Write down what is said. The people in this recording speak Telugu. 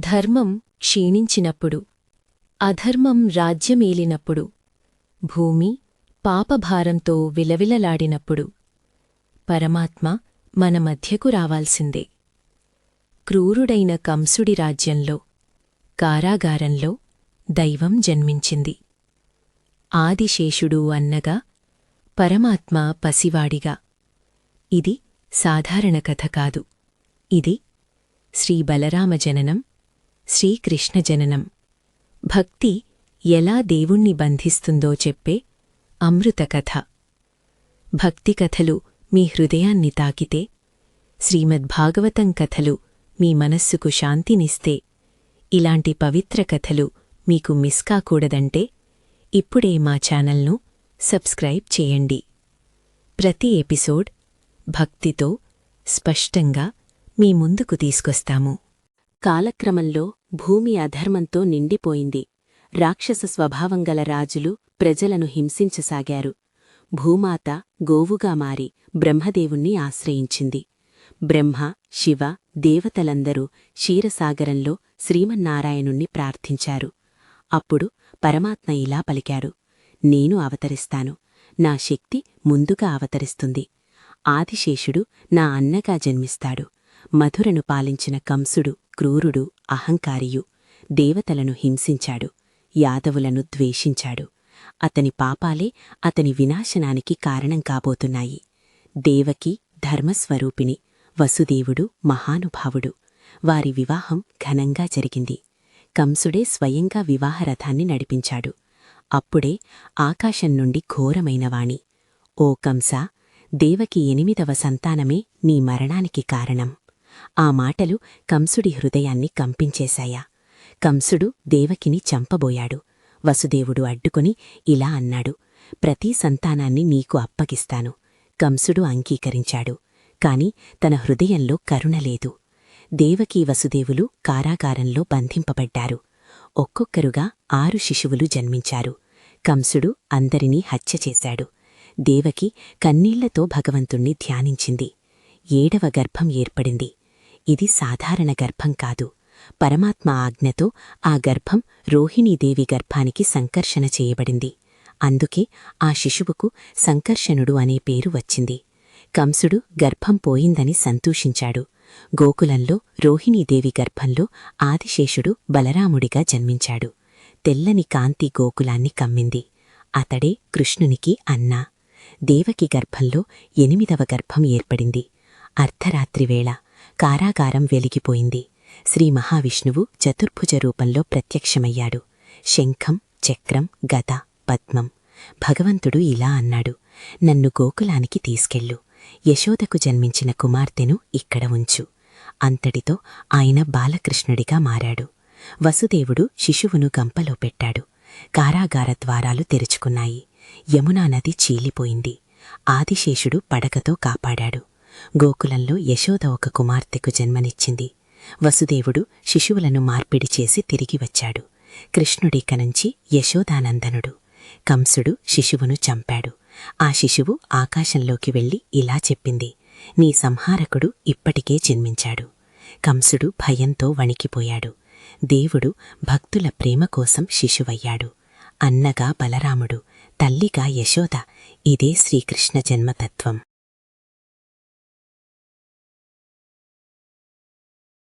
ధర్మం క్షీణించినప్పుడు అధర్మం రాజ్యమేలినప్పుడు భూమి పాపభారంతో విలవిలలాడినప్పుడు పరమాత్మ మన మధ్యకు రావాల్సిందే. క్రూరుడైన కంసుడి రాజ్యంలో కారాగారంలో దైవం జన్మించింది. ఆదిశేషుడు అన్నగా పరమాత్మ పసివాడిగా. ఇది సాధారణ కథ కాదు. ఇది శ్రీ బలరామ జననం శ్రీకృష్ణ జననం. భక్తి ఎలా దేవుణ్ణి బంధిస్తుందో చెప్పే అమృత కథ భక్తి కథలు మీ హృదయాన్ని తాకితే శ్రీమద్భాగవతం కథలు మీ మనస్సుకు శాంతినిస్తే ఇలాంటి పవిత్ర కథలు మీకు మిస్ కాకూడదంటే ఇప్పుడే మా ఛానల్ను సబ్స్క్రైబ్ చేయండి. ప్రతి ఎపిసోడ్ భక్తితో స్పష్టంగా మీ ముందుకు తీసుకొస్తాము. కాలక్రమంలో భూమి అధర్మంతో నిండిపోయింది. రాక్షస స్వభావంగల రాజులు ప్రజలను హింసించసాగారు. భూమాత గోవుగా మారి బ్రహ్మదేవుణ్ణి ఆశ్రయించింది. బ్రహ్మ శివ దేవతలందరూ క్షీరసాగరంలో శ్రీమన్నారాయణుణ్ణి ప్రార్థించారు. అప్పుడు పరమాత్మ ఇలా పలికాడు నేను అవతరిస్తాను. నా శక్తి ముందుగా అవతరిస్తుంది. ఆదిశేషుడు నా అన్నగా జన్మిస్తాడు. మధురను పాలించిన కంసుడు క్రూరుడు అహంకారియు దేవతలను హింసించాడు యాదవులను ద్వేషించాడు. అతని పాపాలే అతని వినాశనానికి కారణం కాబోతున్నాయి. దేవకి ధర్మస్వరూపిణి వసుదేవుడు మహానుభావుడు. వారి వివాహం ఘనంగా జరిగింది. కంసుడే స్వయంగా వివాహరథాన్ని నడిపించాడు. అప్పుడే ఆకాశం నుండి ఘోరమైన వాణి ఓ కంసా దేవకి ఎనిమిదవ సంతానమే నీ మరణానికి కారణం. ఆ మాటలు కంసుడి హృదయాన్ని కంపించేశాయా. కంసుడు దేవకిని చంపబోయాడు. వసుదేవుడు అడ్డుకొని ఇలా అన్నాడు ప్రతి సంతానాన్ని నీకు అప్పగిస్తాను కంసుడు అంగీకరించాడు కాని తన హృదయంలో కరుణలేదు దేవకీ వసుదేవులు కారాగారంలో బంధింపబడ్డారు. ఒక్కొక్కరుగా ఆరు శిశువులు జన్మించారు. కంసుడు అందరినీ హత్య చేశాడు. దేవకి కన్నీళ్ళతో భగవంతుణ్ణి ధ్యానించింది. ఏడవ గర్భం ఏర్పడింది. ఇది సాధారణ గర్భం కాదు. పరమాత్మ ఆజ్ఞతో ఆ గర్భం రోహిణీదేవి గర్భానికి సంకర్షణ చేయబడింది. అందుకే ఆ శిశువుకు సంకర్షణుడు అనే పేరు వచ్చింది. కంసుడు గర్భం పోయిందని సంతోషించాడు. గోకులంలో రోహిణీదేవి గర్భంలో ఆదిశేషుడు బలరాముడిగా జన్మించాడు. తెల్లని కాంతి గోకులాన్ని కమ్మింది. అతడే కృష్ణునికి అన్నా. దేవకి గర్భంలో ఎనిమిదవ గర్భం ఏర్పడింది. అర్ధరాత్రివేళ కారాగారం వెలిగిపోయింది. శ్రీ మహావిష్ణువు చతుర్భుజ రూపంలో ప్రత్యక్షమయ్యాడు. శంఖం చక్రం గద పద్మం. భగవంతుడు ఇలా అన్నాడు నన్ను గోకులానికి తీసుకెళ్ళు. యశోదకు జన్మించిన కుమార్తెను ఇక్కడ ఉంచు అంతటితో ఆయన బాలకృష్ణుడిగా మారాడు. వసుదేవుడు శిశువును గంపలో పెట్టాడు. కారాగార ద్వారాలు తెరుచుకున్నాయి. యమునా నది చీలిపోయింది. ఆదిశేషుడు పడకతో కాపాడాడు. గోకులంలో యశోద ఒక కుమార్తెకు జన్మనిచ్చింది. వసుదేవుడు శిశువులను మార్పిడి చేసి తిరిగి వచ్చాడు. కృష్ణుడిక నుంచి యశోదానందనుడు కంసుడు శిశువును చంపాడు. ఆ శిశువు ఆకాశంలోకి వెళ్ళి ఇలా చెప్పింది నీ సంహారకుడు ఇప్పటికే జన్మించాడు. కంసుడు భయంతో వణికిపోయాడు. దేవుడు భక్తుల ప్రేమ కోసం శిశువయ్యాడు. అన్నగా బలరాముడు తల్లిగా యశోద ఇదే శ్రీకృష్ణ జన్మతత్వం.